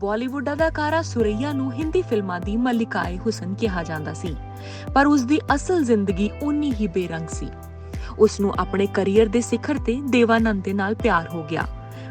ਬਾਲੀਵੁੱਡ ਅਦਾਕਾਰਾ ਸੁਰਈਆ ਨੂੰ ਹਿੰਦੀ ਫਿਲਮਾਂ ਦੀ ਮਲਿਕਾਏ ਹੁਸਨ ਕਿਹਾ ਜਾਂਦਾ ਸੀ, ਪਰ ਉਸ ਦੀ ਅਸਲ ਜ਼ਿੰਦਗੀ ਉਨੀ ਹੀ ਬੇਰੰਗ ਸੀ। ਉਸ ਨੂੰ ਆਪਣੇ ਕੈਰੀਅਰ ਦੇ ਸਿਖਰ ਤੇ ਦੇਵਾਨੰਦ ਦੇ ਨਾਲ ਪਿਆਰ ਹੋ ਗਿਆ,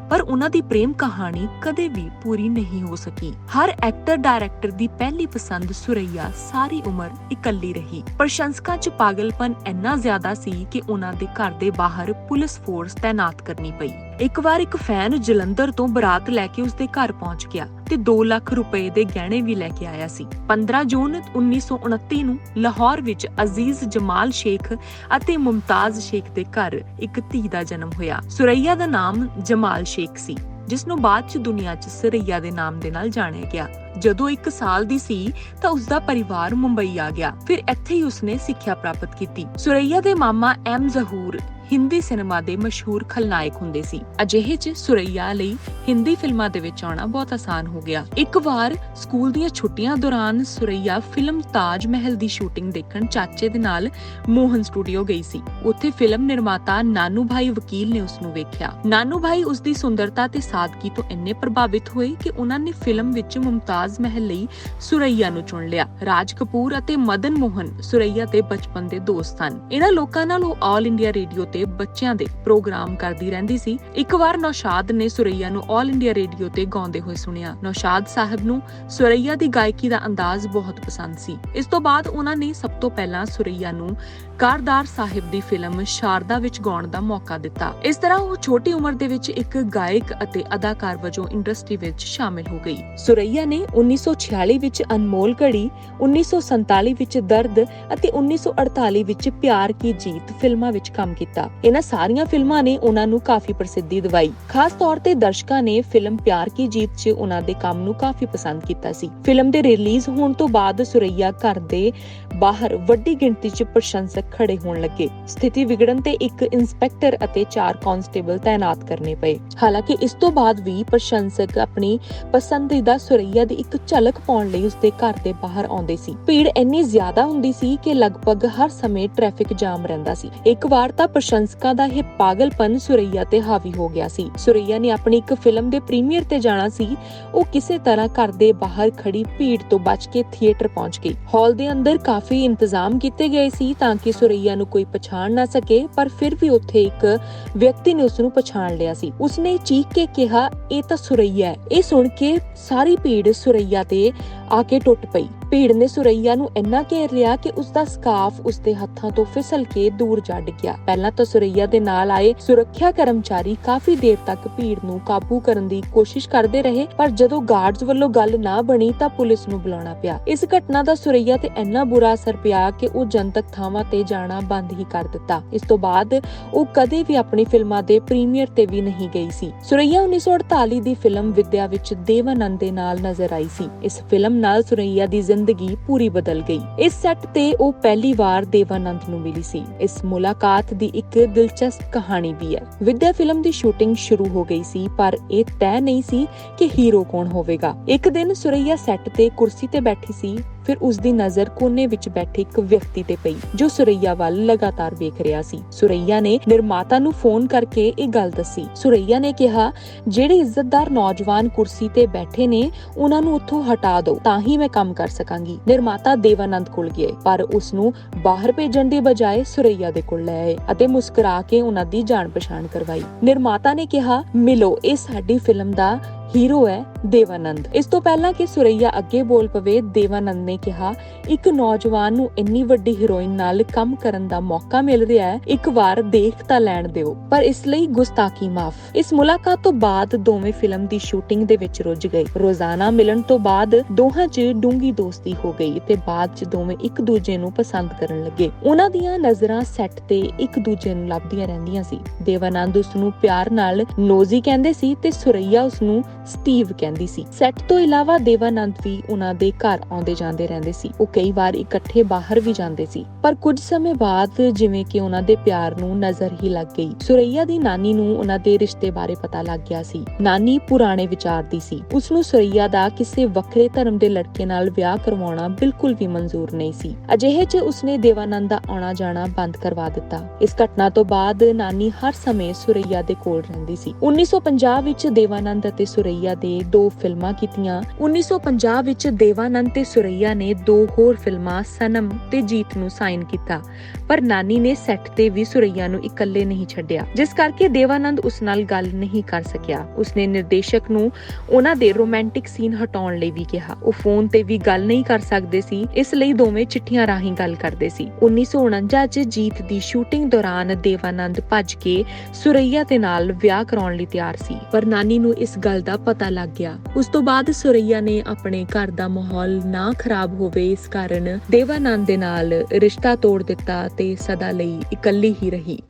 ਪਰ ਉਹਨਾਂ ਦੀ ਪ੍ਰੇਮ ਕਹਾਣੀ ਕਦੇ ਵੀ ਪੂਰੀ ਨਹੀਂ ਹੋ ਸਕੀ। ਹਰ ਐਕਟਰ ਡਾਇਰੈਕਟਰ ਦੀ ਪਹਿਲੀ ਪਸੰਦ ਸੁਰਈਆ ਸਾਰੀ ਉਮਰ ਇਕੱਲੀ ਰਹੀ। ਪ੍ਰਸ਼ੰਸਕਾਂ 'ਚ ਪਾਗਲਪਨ ਇੰਨਾ ਜ਼ਿਆਦਾ ਸੀ ਕਿ ਉਹਨਾਂ ਦੇ ਘਰ ਦੇ ਬਾਹਰ ਪੁਲਿਸ ਫੋਰਸ ਤਾਇਨਾਤ ਕਰਨੀ ਪਈ। ਇੱਕ ਵਾਰ ਇੱਕ ਫੈਨ ਜਲੰਧਰ ਤੋਂ ਬਰਾਤ ਲੈ ਕੇ ਉਸਦੇ ਘਰ ਪਹੁੰਚ ਗਿਆ। ਤੇ 2 ਲੱਖ ਰੁਪਏ ਦੇ ਗਹਿਣੇ ਵੀ ਲੈ ਕੇ ਆਇਆ ਸੀ। 15 ਜੂਨ 1929 ਨੂੰ ਲਾਹੌਰ ਵਿੱਚ ਅਜ਼ੀਜ਼ ਜਮਾਲ ਸ਼ੇਖ ਅਤੇ ਮੁਮਤਾਜ਼ ਸ਼ੇਖ ਦੇ ਘਰ ਇੱਕ ਧੀ ਦਾ ਜਨਮ ਹੋਇਆ। ਸੁਰਈਆ ਦਾ ਨਾਮ ਜਮਾਲ ਸ਼ੇਖ ਸੀ, ਜਿਸ ਨੂੰ ਬਾਅਦ ਚ ਦੁਨੀਆ 'ਚ ਸੁਰਈਆ ਦੇ ਨਾਮ ਦੇ ਨਾਲ ਜਾਣਿਆ ਗਿਆ। ਜਦੋਂ 1 ਸਾਲ ਦੀ ਸੀ, ਤਾਂ ਉਸ ਦਾ ਪਰਿਵਾਰ ਮੁੰਬਈ ਆ ਗਿਆ। ਫਿਰ ਇੱਥੇ ਹੀ ਉਸਨੇ ਸਿੱਖਿਆ ਪ੍ਰਾਪਤ ਕੀਤੀ। ਸੁਰਈਆ ਦੇ ਮਾਮਾ ਐਮ ਜ਼ਹੂਰ ਹਿੰਦੀ ਸਿਨੇਮਾ ਦੇ ਮਸ਼ਹੂਰ ਖਲਨਾਇਕ ਹੁੰਦੇ ਸੀ। ਅਜਿਹੇ 'ਚ ਸੁਰਈਆ ਲਈ ਹਿੰਦੀ ਫਿਲਮਾਂ ਦੇ ਵਿੱਚ ਆਉਣਾ ਬਹੁਤ ਆਸਾਨ ਹੋ ਗਿਆ। ਇੱਕ ਵਾਰ ਸਕੂਲ ਦੀਆਂ ਛੁੱਟੀਆਂ ਦੌਰਾਨ ਸੁਰਈਆ ਫਿਲਮ ਤਾਜ ਮਹਿਲ ਦੀ ਸ਼ੂਟਿੰਗ ਦੇਖਣ ਚਾਚੇ ਦੇ ਨਾਲ ਮੋਹਨ ਸਟੂਡੀਓ ਗਈ ਸੀ। ਉੱਥੇ ਫਿਲਮ ਨਿਰਮਾਤਾ ਨਾਨੂ ਭਾਈ ਵਕੀਲ ਨੇ ਉਸ ਨੂੰ ਵੇਖਿਆ। ਨਾਨੂ ਭਾਈ ਉਸ ਦੀ ਸੁੰਦਰਤਾ ਤੇ ਸਾਦਗੀ ਤੋਂ ਇੰਨੇ ਪ੍ਰਭਾਵਿਤ ਹੋਏ ਕਿ ਉਹਨਾਂ ਨੇ ਫਿਲਮ ਵਿੱਚ ਮੁਮਤਾਜ਼ ਮਹਿਲ ਲਈ ਸੁਰਈਆ ਨੂੰ ਚੁਣ ਲਿਆ। ਰਾਜ ਕਪੂਰ ਅਤੇ ਮਦਨ ਮੋਹਨ ਸੁਰਈਆ ਦੇ ਬਚਪਨ ਦੇ ਦੋਸਤ ਸਨ। ਇਹਨਾਂ ਲੋਕਾਂ ਨਾਲ ਉਹ ਆਲ ਇੰਡੀਆ ਰੇਡੀਓ ਤੇ ਬੱਚਿਆਂ ਦੇ ਪ੍ਰੋਗਰਾਮ ਕਰਦੀ ਰਹਿੰਦੀ ਸੀ। ਇੱਕ ਵਾਰ ਨੌਸ਼ਾਦ ਨੇ ਸੁਰਈਆ ਨੂੰ ਆਲ ਇੰਡੀਆ ਰੇਡੀਓ ਤੇ ਗਾਉਂਦੇ ਹੋਏ ਸੁਣਿਆ। ਨੌਸ਼ਾਦ ਸਾਹਿਬ ਨੂੰ ਸੁਰਈਆ ਦੀ ਗਾਇਕੀ ਦਾ ਅੰਦਾਜ਼ ਬਹੁਤ ਪਸੰਦ ਸੀ। ਇਸ ਤੋਂ ਬਾਅਦ ਉਹਨਾਂ ਨੇ ਸਭ ਤੋਂ ਪਹਿਲਾਂ ਸੁਰਈਆ ਨੂੰ ਕਾਰਦਾਰ ਸਾਹਿਬ ਦੀ ਫਿਲਮ ਸ਼ਾਰਦਾ ਵਿੱਚ ਗਾਉਣ ਦਾ ਮੌਕਾ ਦਿੱਤਾ। ਇਸ ਤਰ੍ਹਾਂ ਉਹ ਛੋਟੀ ਉਮਰ ਦੇ ਵਿੱਚ ਇੱਕ ਗਾਇਕ ਅਤੇ ਅਦਾਕਾਰ ਵਜੋਂ ਇੰਡਸਟਰੀ ਵਿੱਚ ਸ਼ਾਮਿਲ ਹੋ ਗਈ। ਸੁਰਈਆ ਨੇ 1946 ਵਿੱਚ ਅਨਮੋਲ ਘੜੀ 1947 ਵਿੱਚ ਦਰਦ ਅਤੇ 1948 ਵਿੱਚ ਪਿਆਰ ਕੀ ਜੀਤ ਫਿਲਮਾਂ ਵਿੱਚ ਕੰਮ ਕੀਤਾ। ਇਹਨਾਂ ਸਾਰੀਆਂ ਫਿਲਮਾਂ ਨੇ ਉਹਨਾਂ ਨੂੰ ਕਾਫੀ ਪ੍ਰਸਿੱਧੀ ਦਿਵਾਈ। ਖਾਸ ਤੌਰ ਤੇ ਦਰਸ਼ਕਾਂ ਨੇ ਫਿਲਮ ਪਿਆਰ ਕੀ ਜੀਤ 'ਚ ਉਹਨਾਂ ਦੇ ਕੰਮ ਨੂੰ ਕਾਫੀ ਪਸੰਦ ਕੀਤਾ ਸੀ। ਫਿਲਮ ਦੇ ਰਿਲੀਜ਼ ਹੋਣ ਤੋਂ ਬਾਅਦ ਸੁਰਈਆ ਘਰ ਦੇ ਬਾਹਰ ਵੱਡੀ ਗਿਣਤੀ 'ਚ ਪ੍ਰਸ਼ੰਸਕ ਖੜੇ ਹੋਣ ਲੱਗੇ। ਸਥਿਤੀ ਵਿਗੜਨ ਤੇ ਇੱਕ ਇੰਸਪੈਕਟਰ ਅਤੇ ਚਾਰ ਕਾਂਸਟੇਬਲ ਤਾਇਨਾਤ ਕਰਨੇ ਪਏ। ਹਾਲਾਂਕਿ ਇਸ ਤੋਂ ਬਾਅਦ ਵੀ ਪ੍ਰਸ਼ੰਸਕ ਆਪਣੀ ਪਸੰਦੀਦਾ ਸੁਰਈਆ ਦੀ ਇੱਕ ਝਲਕ ਪਾਉਣ ਲਈ ਉਸਦੇ ਘਰ ਦੇ ਬਾਹਰ ਆਉਂਦੇ ਸੀ। ਭੀੜ ਇੰਨੀ ਜ਼ਿਆਦਾ ਹੁੰਦੀ ਸੀ ਕਿ ਲਗਭਗ ਹਰ ਸਮੇਂ ਟ੍ਰੈਫਿਕ ਜਾਮ ਰਹਿੰਦਾ ਸੀ। ਇੱਕ ਵਾਰ ਤਾਂ ਪ੍ਰਸ਼ੰਸਕਾਂ ਦਾ ਇਹ ਪਾਗਲਪਨ ਸੁਰਈਆ ਤੇ ਹਾਵੀ ਹੋ ਗਿਆ ਸੀ। ਸੁਰਈਆ ਨੇ ਆਪਣੀ ਇੱਕ ਫਿਲਮ ਦੇ ਪ੍ਰੀਮੀਅਰ ਤੇ ਜਾਣਾ ਸੀ। ਉਹ ਕਿਸੇ ਤਰ੍ਹਾਂ ਘਰ ਦੇ ਬਾਹਰ ਖੜੀ ਭੀੜ ਤੋਂ ਬਚ ਕੇ ਥੀਏਟਰ ਪਹੁੰਚ ਗਈ। ਹਾਲ ਦੇ ਅੰਦਰ ਕਾਫੀ ਇੰਤਜ਼ਾਮ ਕੀਤੇ ਗਏ ਸੀ ਤਾਂ ਕਿ ਸੁਰਈਆ ਨੂੰ ਕੋਈ ਪਛਾਣ ਨਾ ਸਕੇ, ਪਰ ਫਿਰ ਵੀ ਉੱਥੇ ਇੱਕ ਵਿਅਕਤੀ ਨੇ ਉਸ ਨੂੰ ਪਛਾਣ ਲਿਆ ਸੀ। ਉਸਨੇ ਚੀਖ ਕੇ ਕਿਹਾ, ਇਹ ਤਾਂ ਸੁਰਈਆ ਹੈ। ਇਹ ਸੁਣ ਕੇ ਸਾਰੀ ਭੀੜ ਸੁਰਈਆ ਤੇ ਆ ਕੇ ਟੁੱਟ ਪਈ। ਭੀੜ ਨੇ ਸੁਰਈਆ ਨੂੰ ਇੰਨਾ ਘੇਰ ਲਿਆ ਕਿ ਉਸ ਦਾ ਸਕਾਫ ਉਸ ਦੇ ਹੱਥਾਂ ਤੋਂ ਫਿਸਲ ਕੇ ਦੂਰ ਜਾ ਡਿੱਗਿਆ ਪਹਿਲਾਂ ਤਾਂ ਸੁਰਈਆ ਦੇ ਨਾਲ ਆਏ ਸੁਰੱਖਿਆ ਕਰਮਚਾਰੀ ਕਾਫੀ ਦੇਰ ਤੱਕ ਭੀੜ ਨੂੰ ਕਾਬੂ ਕਰਨ ਦੀ ਕੋਸ਼ਿਸ਼ ਕਰਦੇ ਰਹੇ, ਪਰ ਜਦੋਂ ਗਾਰਡਸ ਵੱਲੋਂ ਗੱਲ ਨਾ ਬਣੀ ਤਾਂ ਪੁਲਿਸ ਨੂੰ ਬੁਲਾਉਣਾ ਪਿਆ। ਇਸ ਘਟਨਾ ਦਾ ਸੁਰਈਆ ਤੇ ਇੰਨਾ ਬੁਰਾ ਅਸਰ ਪਿਆ ਕਿ ਉਹ ਜਨਤਕ ਥਾਵਾਂ ਤੇ ਜਾਣਾ ਬੰਦ ਹੀ ਕਰ ਦਿੱਤਾ। ਇਸ ਤੋਂ ਬਾਅਦ ਉਹ ਕਦੇ ਵੀ ਆਪਣੀ ਫਿਲਮਾਂ ਦੇ ਪ੍ਰੀਮੀਅਰ ਤੇ ਵੀ ਨਹੀਂ ਗਈ ਸੀ। ਸੁਰਈਆ 1948 ਦੀ ਫਿਲਮ ਵਿਦਿਆ ਵਿੱਚ ਦੇਵਾਨੰਦ ਦੇ ਨਾਲ ਨਜ਼ਰ ਆਈ ਸੀ। ਇਸ ਫਿਲਮ ਫਿਲਮ ਨਾਲ ਸੁਰਈਆ ਦੀ ਜ਼ਿੰਦਗੀ ਪੂਰੀ ਬਦਲ ਗਈ। ਇਸ ਸੈੱਟ ਤੇ ਉਹ ਪਹਿਲੀ ਵਾਰ ਦੇਵਾਨੰਦ ਨੂੰ ਮਿਲੀ ਸੀ। ਇਸ ਮੁਲਾਕਾਤ ਦੀ ਇੱਕ ਦਿਲਚਸਪ ਕਹਾਣੀ ਵੀ ਹੈ। ਵਿਦਿਆ ਫਿਲਮ ਦੀ ਸ਼ੂਟਿੰਗ ਸ਼ੁਰੂ ਹੋ ਗਈ ਸੀ, ਪਰ ਇਹ ਤੈਅ ਨਹੀਂ ਸੀ ਕਿ ਹੀਰੋ ਕੌਣ ਹੋਵੇਗਾ। ਇੱਕ ਦਿਨ ਸੁਰਈਆ ਸੈੱਟ ਤੇ ਕੁਰਸੀ ਤੇ ਬੈਠੀ ਸੀ ਫਿਰ ਉਸ ਦੀ ਨਜ਼ਰ ਕੋਨੇ ਵਿੱਚ ਬੈਠੇ ਇੱਕ ਵਿਅਕਤੀ ਤੇ ਪਈ, ਜੋ ਸੁਰਈਆ ਵੱਲ ਲਗਾਤਾਰ ਵੇਖ ਰਿਹਾ ਸੀ। ਸੁਰਈਆ ਨੇ ਨਿਰਮਾਤਾ ਨੂੰ ਫੋਨ ਕਰਕੇ ਇਹ ਗੱਲ ਦੱਸੀ। ਸੁਰਈਆ ਨੇ ਕਿਹਾ, ਜਿਹੜੇ ਇੱਜ਼ਤਦਾਰ ਨੌਜਵਾਨ ਕੁਰਸੀ ਤੇ ਬੈਠੇ ਨੇ, ਉਹਨਾਂ ਨੂੰ ਉੱਥੋਂ ਹਟਾ ਦਿਓ, ਤਾਂ ਹੀ ਮੈਂ ਕੰਮ ਕਰ ਸਕਾਂਗੀ। ਨਿਰਮਾਤਾ ਦੇਵਾਨੰਦ ਕੋਲ ਗਏ, ਪਰ ਉਸ ਨੂੰ ਬਾਹਰ ਭੇਜਣ ਦੀ ਬਜਾਏ ਸੁਰਈਆ ਦੇ ਕੋਲ ਲੈ ਆਏ ਅਤੇ ਮੁਸਕਰਾ ਕੇ ਉਹਨਾਂ ਦੀ ਜਾਣ ਪਛਾਣ ਕਰਵਾਈ। ਨਿਰਮਾਤਾ ਨੇ ਕਿਹਾ, ਮਿਲੋ, ਇਹ ਸਾਡੀ ਫਿਲਮ ਦਾ ਹੀਰੋ ਹੈ ਦੇਵਾਨੰਦ। ਇਸ ਤੋਂ ਪਹਿਲਾਂ ਕਿ ਸੁਰਈਆ ਅੱਗੇ ਬੋਲ ਪਵੇ, ਦੇਵਾਨੰਦ ਨੇ ਕਿਹਾ, ਇੱਕ ਨੌਜਵਾਨ ਨੂੰ ਇੰਨੀ ਵੱਡੀ ਹੀਰੋਇਨ ਨਾਲ ਕੰਮ ਕਰਨ ਦਾ ਮੌਕਾ ਮਿਲ ਰਿਹਾ ਹੈ, ਇੱਕ ਵਾਰ ਦੇਖ ਤਾਂ ਲੈਣ ਦਿਓ, ਪਰ ਇਸ ਲਈ ਗੁਸਤਾਖੀ ਮਾਫ। ਇਸ ਮੁਲਾਕਾਤ ਤੋਂ ਬਾਅਦ ਦੋਵੇਂ ਫਿਲਮ ਦੀ ਸ਼ੂਟਿੰਗ ਦੇ ਵਿੱਚ ਰੁੱਝ ਗਏ। ਰੋਜ਼ਾਨਾ ਮਿਲਣ ਤੋਂ ਬਾਅਦ ਦੋਹਾਂ 'ਚ ਡੂੰਗੀ ਦੋਸਤੀ ਹੋ ਗਈ ਤੇ ਬਾਅਦ 'ਚ ਦੋਵੇਂ ਇੱਕ ਦੂਜੇ ਨੂੰ ਪਸੰਦ ਕਰਨ ਲੱਗੇ। ਉਹਨਾਂ ਦੀਆਂ ਨਜ਼ਰਾਂ ਸੈੱਟ ਤੇ ਇੱਕ ਦੂਜੇ ਨੂੰ ਲੱਭਦੀਆਂ ਰਹਿੰਦੀਆਂ ਸੀ। ਦੇਵਾਨੰਦ ਉਸ ਨੂੰ ਪਿਆਰ ਨਾਲ ਨੋਜ਼ੀ ਕਹਿੰਦੇ ਸੀ ਤੇ ਸੁਰਈਆ ਉਸ ਨੂੰ ਸਟੀਵ ਕਹਿੰਦੀ ਸੀ। ਸੈੱਟ ਤੋਂ ਇਲਾਵਾ ਦੇਵਾਨੰਦ ਵੀ ਉਹਨਾਂ ਦੇ ਘਰ ਆਉਂਦੇ ਜਾਂਦੇ ਰਹਿੰਦੇ ਸੀ। ਉਹ ਕਈ ਵਾਰ ਇਕੱਠੇ ਬਾਹਰ ਵੀ ਜਾਂਦੇ ਸੀ। ਪਰ ਕੁਝ ਸਮੇਂ ਬਾਅਦ ਜਿਵੇਂ ਕਿ ਉਹਨਾਂ ਦੇ ਪਿਆਰ ਨੂੰ ਨਜ਼ਰ ਹੀ ਲੱਗ ਗਈ। ਸੁਰਈਆ ਦੀ ਨਾਨੀ ਨੂੰ ਉਹਨਾਂ ਦੇ ਰਿਸ਼ਤੇ ਬਾਰੇ ਪਤਾ ਲੱਗ ਗਿਆ ਸੀ। ਨਾਨੀ ਪੁਰਾਣੇ ਵਿਚਾਰ ਦੀ ਸੀ। ਉਸ ਨੂੰ ਸੁਰਈਆ ਦਾ ਕਿਸੇ ਵੱਖਰੇ ਧਰਮ ਦੇ ਲੜਕੇ ਨਾਲ ਵਿਆਹ ਕਰਵਾਉਣਾ ਬਿਲਕੁਲ ਵੀ ਮਨਜ਼ੂਰ ਨਹੀਂ ਸੀ। ਅਜਿਹੇ 'ਚ ਉਸਨੇ ਦੇਵਾਨੰਦ ਦਾ ਆਉਣਾ ਜਾਣਾ ਬੰਦ ਕਰਵਾ ਦਿੱਤਾ। ਇਸ ਘਟਨਾ ਤੋਂ ਬਾਅਦ ਨਾਨੀ ਹਰ ਸਮੇਂ ਸੁਰਈਆ ਦੇ ਕੋਲ ਰਹਿੰਦੀ ਸੀ। 1950 ਵਿੱਚ ਦੇਵਾਨੰਦ ਅਤੇ ਸੁਰਈਆ ਸੁਰਈਆ ਦੇ ਦੋ ਫਿਲਮਾਂ ਕੀਤੀਆਂ। 1950 ਵਿੱਚ ਦੇਵਾਨੰਦ ਤੇ ਸੁਰਈਆ ਨੇ ਦੋ ਹੋਰ ਫਿਲਮਾਂ, ਸਨਮ ਤੇ ਜੀਤ ਨੂੰ ਸਾਈਨ ਕੀਤਾ। ਪਰ ਨਾਨੀ ਨੇ ਸੈੱਟ ਤੇ ਵੀ ਸੁਰਈਆ ਨੂੰ ਇਕੱਲੇ ਨਹੀਂ ਛੱਡਿਆ, ਜਿਸ ਕਰਕੇ ਦੇਵਾਨੰਦ ਉਸ ਨਾਲ ਗੱਲ ਨਹੀਂ ਕਰ ਸਕਿਆ। ਉਸਨੇ ਨਿਰਦੇਸ਼ਕ ਨੂੰ ਉਹਨਾਂ ਦੇ ਰੋਮਾਂਟਿਕ ਸੀਨ ਹਟਾਉਣ ਲਈ ਵੀ ਕਿਹਾ। ਉਹ ਫੋਨ ਤੇ ਵੀ ਗੱਲ ਨਹੀਂ ਕਰ ਸਕਦੇ ਸੀ, ਇਸ ਲਈ ਦੋਵੇਂ ਚਿੱਠੀਆਂ ਰਾਹੀਂ ਗੱਲ ਕਰਦੇ ਸੀ। 1949 ਚ ਜੀਤ ਦੀ ਸ਼ੂਟਿੰਗ ਦੌਰਾਨ ਦੇਵਾਨੰਦ ਭੱਜ ਕੇ ਸੁਰਈਆ ਦੇ ਨਾਲ ਵਿਆਹ ਕਰਾਉਣ ਲਈ ਤਿਆਰ ਸੀ। ਪਰ ਨਾਨੀ ਨੂੰ ਇਸ ਗੱਲ ਦਾ ਪਤਾ ਲੱਗ ਗਿਆ। ਉਸ ਤੋਂ ਬਾਅਦ ਸੁਰਈਆ ਨੇ ਆਪਣੇ ਘਰ ਦਾ ਮਾਹੌਲ ਨਾ ਖਰਾਬ ਹੋਵੇ ਇਸ ਕਾਰਨ ਦੇਵਾਨੰਦ ਦੇ ਨਾਲ ਰਿਸ਼ਤਾ ਤੋੜ ਦਿੱਤਾ ਤੇ ਸਦਾ ਲਈ ਇਕੱਲੀ ਹੀ ਰਹੀ।